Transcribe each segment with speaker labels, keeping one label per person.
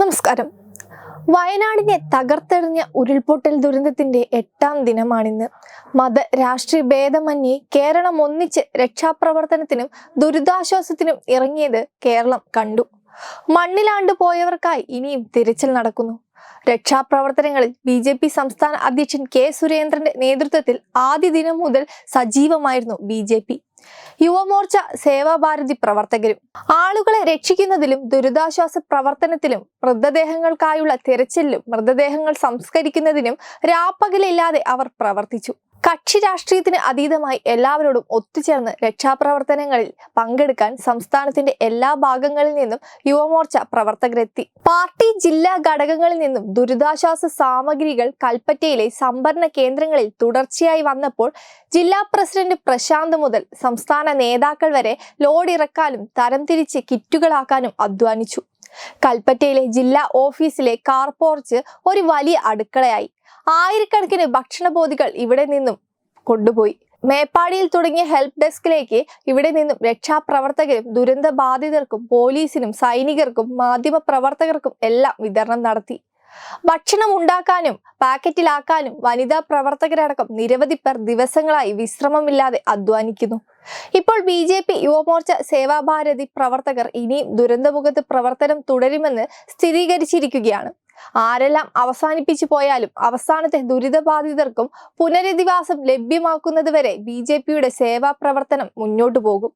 Speaker 1: നമസ്കാരം. വയനാടിനെ തകർത്തെറിഞ്ഞ ഉരുൾപൊട്ടൽ ദുരന്തത്തിന്റെ എട്ടാം ദിനമാണിന്ന്. മത രാഷ്ട്രീയ ഭേദമന്യേ കേരളം ഒന്നിച്ച് രക്ഷാപ്രവർത്തനത്തിനും ദുരിതാശ്വാസത്തിനും ഇറങ്ങിയത് കേരളം കണ്ടു. മണ്ണിലാണ്ടു പോയവർക്കായി ഇനിയും തിരച്ചിൽ നടക്കുന്നു. രക്ഷാപ്രവർത്തനങ്ങളിൽ ബി ജെ പി സംസ്ഥാന അധ്യക്ഷൻ കെ സുരേന്ദ്രന്റെ നേതൃത്വത്തിൽ ആദ്യ ദിനം മുതൽ സജീവമായിരുന്നു B J P. Yuvamorcha Sevabharati പ്രവർത്തകരും ആളുകളെ രക്ഷിക്കുന്നതിലും ദുരിതാശ്വാസ പ്രവർത്തനത്തിലും മൃതദേഹങ്ങൾക്കായുള്ള തിരച്ചിലും മൃതദേഹങ്ങൾ സംസ്കരിക്കുന്നതിനും രാപ്പകലില്ലാതെ അവർ പ്രവർത്തിച്ചു. കക്ഷി രാഷ്ട്രീയത്തിന് അതീതമായി എല്ലാവരോടും ഒത്തുചേർന്ന് രക്ഷാപ്രവർത്തനങ്ങളിൽ പങ്കെടുക്കാൻ സംസ്ഥാനത്തിന്റെ എല്ലാ ഭാഗങ്ങളിൽ നിന്നും യുവമോർച്ച പ്രവർത്തകരെത്തി. പാർട്ടി ജില്ലാ ഘടകങ്ങളിൽ നിന്നും ദുരിതാശ്വാസ സാമഗ്രികൾ കൽപ്പറ്റയിലെ സംഭരണ കേന്ദ്രങ്ങളിൽ തുടർച്ചയായി വന്നപ്പോൾ ജില്ലാ പ്രസിഡന്റ് പ്രശാന്ത് മുതൽ സംസ്ഥാന നേതാക്കൾ വരെ ലോഡ് ഇറക്കാനും തരംതിരിച്ച് കിറ്റുകളാക്കാനും അധ്വാനിച്ചു. കൽപ്പറ്റയിലെ ജില്ലാ ഓഫീസിലെ കാർ പോർച്ച് ഒരു വലിയ അടുക്കളയായി. ആയിരക്കണക്കിന് ഭക്ഷണബോധികൾ ഇവിടെ നിന്നും കൊണ്ടുപോയി. മേപ്പാടിയിൽ തുടങ്ങിയ ഹെൽപ്പ് ഡെസ്കിലേക്ക് ഇവിടെ നിന്നും രക്ഷാപ്രവർത്തകരും ദുരന്ത ബാധിതർക്കും പോലീസിനും സൈനികർക്കും മാധ്യമപ്രവർത്തകർക്കും എല്ലാം വിതരണം നടത്തി. ഭക്ഷണം ഉണ്ടാക്കാനും പാക്കറ്റിലാക്കാനും വനിതാ പ്രവർത്തകരടക്കം നിരവധി പേർ ദിവസങ്ങളായി വിശ്രമമില്ലാതെ അധ്വാനിക്കുന്നു. ഇപ്പോൾ B J P Yuvamorcha Sevabharati പ്രവർത്തകർ ഇനിയും ദുരന്തമുഖത്ത് പ്രവർത്തനം തുടരുമെന്ന് സ്ഥിരീകരിച്ചിരിക്കുകയാണ്. ആരെല്ലാം അവസാനിപ്പിച്ചു പോയാലും അവസാനത്തെ ദുരിതബാധിതർക്കും പുനരധിവാസം ലഭ്യമാക്കുന്നതുവരെ ബി ജെ പിയുടെ സേവാ പ്രവർത്തനം മുന്നോട്ടു പോകും.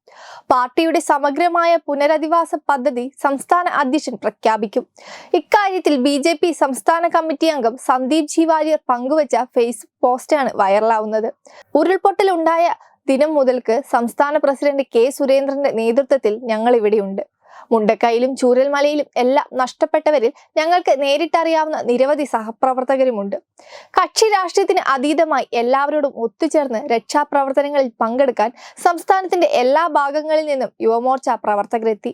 Speaker 1: പാർട്ടിയുടെ സമഗ്രമായ പുനരധിവാസ പദ്ധതി സംസ്ഥാന അധ്യക്ഷൻ പ്രഖ്യാപിക്കും. ഇക്കാര്യത്തിൽ ബി ജെ പി സംസ്ഥാന കമ്മിറ്റി അംഗം സന്ദീപ് ജി വാര്യർ പങ്കുവച്ച ഫേസ്ബുക്ക് പോസ്റ്റാണ് വൈറലാവുന്നത്. ഉരുൾപൊട്ടലുണ്ടായ ദിനം മുതൽക്ക് സംസ്ഥാന പ്രസിഡന്റ് കെ സുരേന്ദ്രന്റെ നേതൃത്വത്തിൽ ഞങ്ങൾ ഇവിടെയുണ്ട് മുണ്ടക്കയിലും ചൂരൽമലയിലും എല്ലാം നഷ്ടപ്പെട്ടവരിൽ ഞങ്ങൾക്ക് നേരിട്ടറിയാവുന്ന നിരവധി സഹപ്രവർത്തകരുമുണ്ട്. കക്ഷി രാഷ്ട്രീയത്തിന് അതീതമായി എല്ലാവരോടും ഒത്തുചേർന്ന് രക്ഷാപ്രവർത്തനങ്ങളിൽ പങ്കെടുക്കാൻ സംസ്ഥാനത്തിന്റെ എല്ലാ ഭാഗങ്ങളിൽ നിന്നും യുവമോർച്ച പ്രവർത്തകരെത്തി.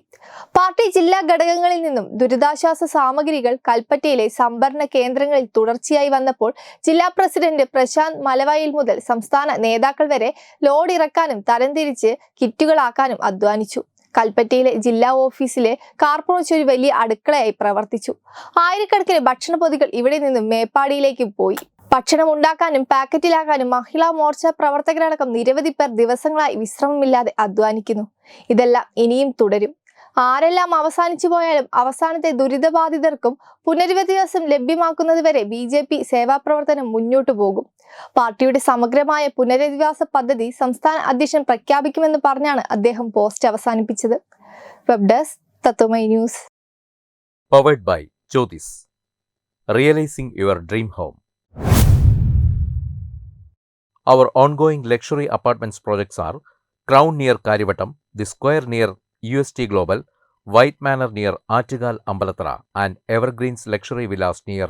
Speaker 1: പാർട്ടി ജില്ലാ ഘടകങ്ങളിൽ നിന്നും ദുരിതാശ്വാസ സാമഗ്രികൾ കൽപ്പറ്റയിലെ സംഭരണ കേന്ദ്രങ്ങളിൽ തുടർച്ചയായി വന്നപ്പോൾ ജില്ലാ പ്രസിഡന്റ് പ്രശാന്ത് മലവായിൽ മുതൽ സംസ്ഥാന നേതാക്കൾ വരെ ലോഡ് ഇറക്കാനും തരംതിരിച്ച് കിറ്റുകളാക്കാനും അധ്വാനിച്ചു. കൽപ്പറ്റയിലെ ജില്ലാ ഓഫീസിലെ കാർപ്പുറച്ച് ഒരു വലിയ അടുക്കളയായി പ്രവർത്തിച്ചു. ആയിരക്കണക്കിന് ഭക്ഷണ പൊതികൾ ഇവിടെ നിന്നും മേപ്പാടിയിലേക്ക് പോയി. ഭക്ഷണം ഉണ്ടാക്കാനും പാക്കറ്റിലാക്കാനും മഹിളാ മോർച്ച പ്രവർത്തകരടക്കം നിരവധി പേർ ദിവസങ്ങളായി വിശ്രമമില്ലാതെ അധ്വാനിക്കുന്നു. ഇതെല്ലാം ഇനിയും തുടരും. ആരെല്ലാം അവസാനിച്ചു പോയാലും അവസാനത്തെ ദുരിതബാധിതർക്കും പുനരധിവാസം ലഭ്യമാക്കുന്നതുവരെ ബി ജെ പി സേവാപ്രവർത്തനം മുന്നോട്ടു പോകും. പാർട്ടിയുടെ സമഗ്രമായ പുനരധിവാസ പദ്ധതി സംസ്ഥാന അധ്യക്ഷൻ പ്രഖ്യാപിക്കുമെന്ന് പറഞ്ഞാണ് അദ്ദേഹം പോസ്റ്റ് അവസാനിപ്പിച്ചത് web desk Tatwamayi news
Speaker 2: powered by Jyotis. Realizing your dream home. Our ongoing luxury apartments projects are Crown near Karivattam, The Square near UST Global, White Manor near Artigal Ambalatra, and Evergreens Luxury Villas near